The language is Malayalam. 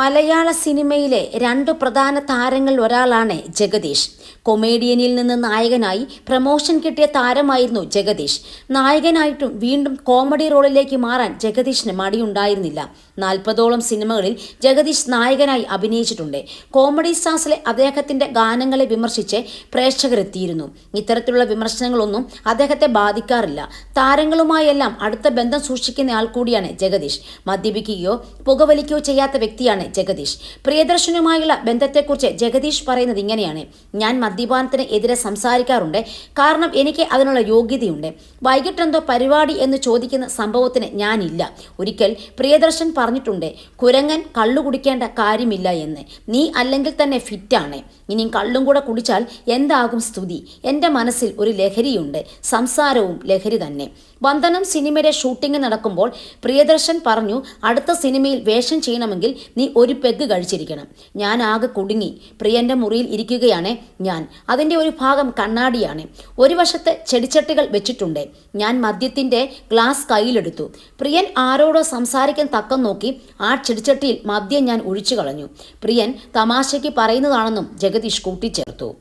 മലയാള സിനിമയിലെ രണ്ട് പ്രധാന താരങ്ങളിൽ ഒരാളാണ് ജഗദീഷ്. കൊമേഡിയനിൽ നിന്ന് നായകനായി പ്രമോഷൻ കിട്ടിയ താരമായിരുന്നു ജഗദീഷ്. നായകനായിട്ടും വീണ്ടും കോമഡി റോളിലേക്ക് മാറാൻ ജഗദീഷിന് മടിയുണ്ടായിരുന്നില്ല. നാൽപ്പതോളം സിനിമകളിൽ ജഗദീഷ് നായകനായി അഭിനയിച്ചിട്ടുണ്ട്. കോമഡി സ്റ്റാർസിലെ അദ്ദേഹത്തിന്റെ ഗാനങ്ങളെ വിമർശിച്ച് പ്രേക്ഷകരെത്തിയിരുന്നു. ഇത്തരത്തിലുള്ള വിമർശനങ്ങളൊന്നും അദ്ദേഹത്തെ ബാധിക്കാറില്ല. താരങ്ങളുമായെല്ലാം അടുത്ത ബന്ധം സൂക്ഷിക്കുന്ന ആൾ കൂടിയാണ് ജഗദീഷ്. മദ്യപിക്കുകയോ പുകവലിക്കുകയോ ചെയ്യാത്ത വ്യക്തിയാണ് ജഗദീഷ്. പ്രിയദർശനുമായുള്ള ബന്ധത്തെക്കുറിച്ച് ജഗദീഷ് പറയുന്നത് ഇങ്ങനെയാണ്. ഞാൻ മദ്യപാനത്തിന് എതിരെ സംസാരിക്കാറുണ്ട്. കാരണം എനിക്ക് അതിനുള്ള യോഗ്യതയുണ്ട്. വൈകിട്ടെന്തോ പരിപാടി എന്ന് ചോദിക്കുന്ന സംഭവത്തിന് ഞാനില്ല. ഒരിക്കൽ പ്രിയദർശൻ പറഞ്ഞിട്ടുണ്ട് കുരങ്ങൻ കള്ളു കുടിക്കേണ്ട കാര്യമില്ല എന്ന്. നീ അല്ലെങ്കിൽ തന്നെ ഫിറ്റാണ്. ഇനിയും കള്ളും കൂടെ കുടിച്ചാൽ എന്താകും സ്തുതി? എന്റെ മനസ്സിൽ ഒരു ലഹരിയുണ്ട്. സംസാരവും ലഹരി തന്നെ. വന്ദനം സിനിമയുടെ ഷൂട്ടിംഗ് നടക്കുമ്പോൾ പ്രിയദർശൻ പറഞ്ഞു അടുത്ത സിനിമയിൽ വേഷം ചെയ്യണമെങ്കിൽ നീ ഒരു പെഗ് കഴിച്ചിരിക്കണം. ഞാൻ ആകെ കുടുങ്ങി. പ്രിയന്റെ മുറിയിൽ ഇരിക്കുകയാണ് ഞാൻ. അതിന്റെ ഒരു ഭാഗം കണ്ണാടിയാണ്. ഒരു വശത്ത് ചെടിച്ചട്ടികൾ വെച്ചിട്ടുണ്ട്. ഞാൻ മദ്യത്തിന്റെ ഗ്ലാസ് കയ്യിലെടുത്തു. പ്രിയൻ ആരോടോ സംസാരിക്കാൻ തക്കം നോക്കി ആ ചെടിച്ചട്ടിയിൽ മദ്യം ഞാൻ ഒഴിച്ചു കളഞ്ഞു. പ്രിയൻ തമാശയ്ക്ക് പറയുന്നതാണെന്നും ജഗദീഷ് കൂട്ടിച്ചേർത്തു.